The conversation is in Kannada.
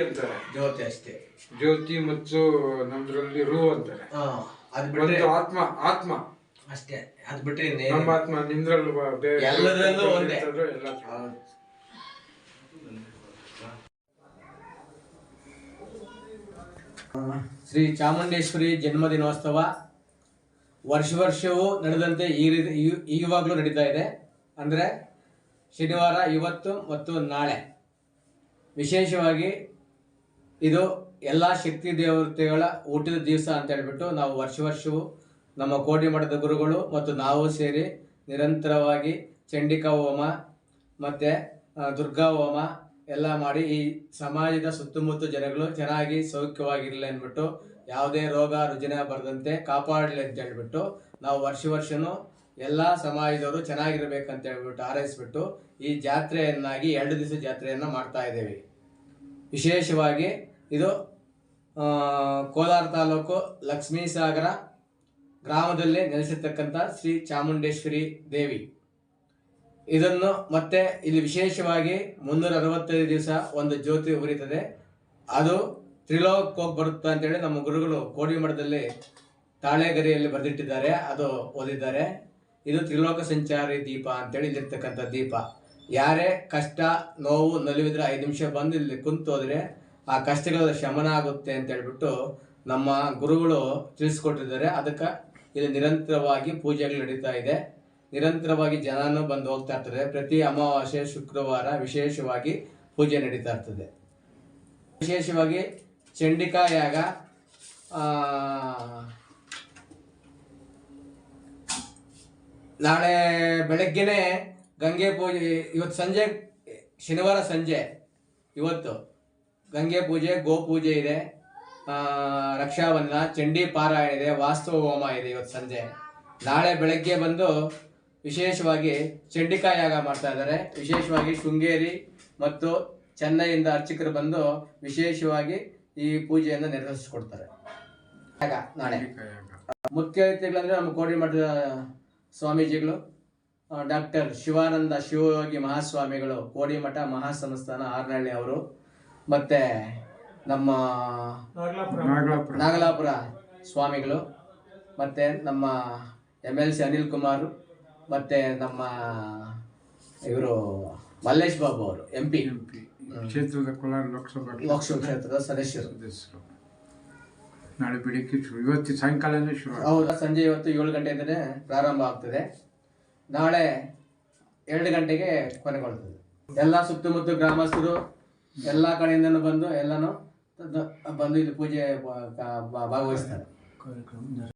ಅಂತಾರೆ ಜ್ಯೋತಿ ಅಷ್ಟೇ. ಜ್ಯೋತಿ ಮತ್ತು ನಮ್ದ್ರಲ್ಲಿ ರು ಅಂತಾರೆ. ಅದ್ ಆತ್ಮ ಆತ್ಮ. ಅಷ್ಟೇ ಅದ್ ಬಿಟ್ರೆ ಇನ್ನೇನು ನಮ್ಮ ಆತ್ಮ ನಿಮ್ದ್ರಲ್ಲೂ ಬ- ಬೇರೆ ಎಲ್ಲದ್ರಲ್ಲೂ ಒಂದೇ. ಹೌದು. ಶ್ರೀ ಚಾಮುಂಡೇಶ್ವರಿ ಜನ್ಮದಿನೋತ್ಸವ ವರ್ಷ ವರ್ಷವೂ ನಡೆದಂತೆ ಈ ರೀತಿ ಈ- ಈವಾಗಲೂ ನಡೀತಾ ಇದೆ ಅಂದರೆ ಶನಿವಾರ ಇವತ್ತು ಮತ್ತು ನಾಳೆ ವಿಶೇಷವಾಗಿ ಇದು ಎಲ್ಲ ಶಕ್ತಿ ದೇವತೆಗಳ ಊಟದ ದಿವಸ ಅಂತ ಹೇಳ್ಬಿಟ್ಟು ನಾವು ವರ್ಷ ವರ್ಷವೂ ನಮ್ಮ ಕೋಟಿ ಮಠದ ಗುರುಗಳು ಮತ್ತು ನಾವು ಸೇರಿ ನಿರಂತರವಾಗಿ ಚಂಡಿಕಾ ಹೋಮ ಮತ್ತು ದುರ್ಗಾ ಹೋಮ ಎಲ್ಲ ಮಾಡಿ ಈ ಸಮಾಜದ ಸುತ್ತಮುತ್ತ ಜನಗಳು ಚೆನ್ನಾಗಿ ಸೌಖ್ಯವಾಗಿರಲಿ ಅಂದ್ಬಿಟ್ಟು ಯಾವುದೇ ರೋಗ, ರುಜಿನ ಬರದಂತೆ ಕಾಪಾಡಲಿ ಅಂತ ಹೇಳ್ಬಿಟ್ಟು ನಾವು ವರ್ಷ ವರ್ಷನೂ ಎಲ್ಲ ಸಮಾಜದವರು ಚೆನ್ನಾಗಿರ್ಬೇಕಂತ ಹೇಳ್ಬಿಟ್ಟು ಹಾರೈಸ್ಬಿಟ್ಟು ಈ ಜಾತ್ರೆಯನ್ನಾಗಿ ಎರಡು ದಿವಸ ಜಾತ್ರೆಯನ್ನು ಮಾಡ್ತಾ ಇದ್ದೇವೆ. ವಿಶೇಷವಾಗಿ ಇದು ಕೋಲಾರ ತಾಲೂಕು ಲಕ್ಷ್ಮೀ ಸಾಗರ ಗ್ರಾಮದಲ್ಲಿ ನೆಲೆಸಿರ್ತಕ್ಕಂಥ ಶ್ರೀ ಚಾಮುಂಡೇಶ್ವರಿ ದೇವಿ. ಇದನ್ನು ಮತ್ತೆ ಇಲ್ಲಿ ವಿಶೇಷವಾಗಿ ಮುನ್ನೂರ ಅರವತ್ತೈದು ದಿವಸ ಒಂದು ಜ್ಯೋತಿ ಉರಿತದೆ. ಅದು ತ್ರಿಲೋಕೋಗ್ ಬರುತ್ತೆ ಅಂತೇಳಿ ನಮ್ಮ ಗುರುಗಳು ಕೋಡಿಮಠದಲ್ಲಿ ತಾಳೆಗರಿಯಲ್ಲಿ ಬರೆದಿಟ್ಟಿದ್ದಾರೆ. ಅದು ಓದಿದ್ದಾರೆ. ಇದು ತ್ರಿಲೋಕ ಸಂಚಾರಿ ದೀಪ ಅಂತೇಳಿ ಇಲ್ಲಿರ್ತಕ್ಕಂಥ ದೀಪ. ಯಾರೇ ಕಷ್ಟ, ನೋವು, ನಲಿವಿದ್ರೆ ಐದು ನಿಮಿಷ ಬಂದು ಇಲ್ಲಿ ಕುಂತೋದ್ರೆ ಆ ಕಷ್ಟಗಳ ಶಮನ ಆಗುತ್ತೆ ಅಂತ ಹೇಳ್ಬಿಟ್ಟು ನಮ್ಮ ಗುರುಗಳು ತಿಳಿಸ್ಕೊಟ್ಟಿದ್ದಾರೆ. ಅದಕ್ಕೆ ಇಲ್ಲಿ ನಿರಂತರವಾಗಿ ಪೂಜೆಗಳು ನಡೀತಾ ಇದೆ. ನಿರಂತರವಾಗಿ ಜನನು ಬಂದು ಹೋಗ್ತಾ ಇರ್ತಾರೆ. ಪ್ರತಿ ಅಮಾವಾಸ್ಯೆ, ಶುಕ್ರವಾರ ವಿಶೇಷವಾಗಿ ಪೂಜೆ ನಡೀತಾ ಇರ್ತದೆ. ವಿಶೇಷವಾಗಿ ಚಂಡಿಕಾ ಯಾಗ ನಾಳೆ ಬೆಳಗ್ಗೆನೆ ಗಂಗೆ ಪೂಜೆ, ಇವತ್ತು ಸಂಜೆ, ಶನಿವಾರ ಸಂಜೆ, ಇವತ್ತು ಗಂಗೆ ಪೂಜೆ, ಗೋ ಪೂಜೆ ಇದೆ. ರಕ್ಷಾಬಂಧನ ಚಂಡಿ ಪಾರಾಯಣ ಇದೆ ವಾಸ್ತವ ಹೋಮ ಇದೆ ಇವತ್ತು ಸಂಜೆ. ನಾಳೆ ಬೆಳಗ್ಗೆ ಬಂದು ವಿಶೇಷವಾಗಿ ಚಂಡಿಕಾ ಯಾಗ ಮಾಡ್ತಾ ಇದ್ದಾರೆ. ವಿಶೇಷವಾಗಿ ಶೃಂಗೇರಿ ಮತ್ತು ಚೆನ್ನೈಯಿಂದ ಅರ್ಚಕರು ಬಂದು ವಿಶೇಷವಾಗಿ ಈ ಪೂಜೆಯನ್ನು ನೆರವೇರಿಸಿಕೊಡ್ತಾರೆ. ಯಾಗ ನಾಳೆ. ಮುಖ್ಯ ಅತಿಥಿಗಳಂದ್ರೆ ನಮ್ಮ ಕೋಡಿಮಠದ ಸ್ವಾಮೀಜಿಗಳು ಡಾಕ್ಟರ್ ಶಿವಾನಂದ ಶಿವಯೋಗಿ ಮಹಾಸ್ವಾಮಿಗಳು ಕೋಡಿಮಠ ಮಹಾಸಂಸ್ಥಾನ ಆರ್ನಹಳ್ಳಿ ಅವರು ಮತ್ತೆ ನಮ್ಮ ನಾಗಲಾಪುರ. ನಾಗಲಾಪುರ. ಸ್ವಾಮಿಗಳು ಮತ್ತೆ ನಮ್ಮ M L C Anil Kumar ಮತ್ತೆ ನಮ್ಮ ಇವರು ಮಲ್ಲೇಶ್ ಬಾಬು ಅವರು ಎಂ ಪಿ. ಕ್ಷೇತ್ರದ ಕೋಲಾರ ಲೋಕಸಭಾ ಲೋಕಸಭಾ ಕ್ಷೇತ್ರದ ಸದಸ್ಯರು. ನಾಳೆ ಬೆಳಿಗ್ಗೆ ಶುರು ಇವತ್ತು ಸಾಯಂಕಾಲನೇ ಶುರು. ಹೌದಾ ಸಂಜೆ ಇವತ್ತು ಏಳು ಗಂಟೆಯಿಂದಲೇ ಪ್ರಾರಂಭ ಆಗ್ತದೆ. ನಾಳೆ ಎರಡು ಗಂಟೆಗೆ ಕೊನೆಗೊಳ್ತದೆ. ಎಲ್ಲ ಸುತ್ತಮುತ್ತ ಗ್ರಾಮಸ್ಥರು ಎಲ್ಲ ಕಡೆಯಿಂದ ಬಂದು ಎಲ್ಲನೂ ಬಂದು ಇಲ್ಲಿ ಪೂಜೆ ಭಾಗವಹಿಸ್ತಾರೆ.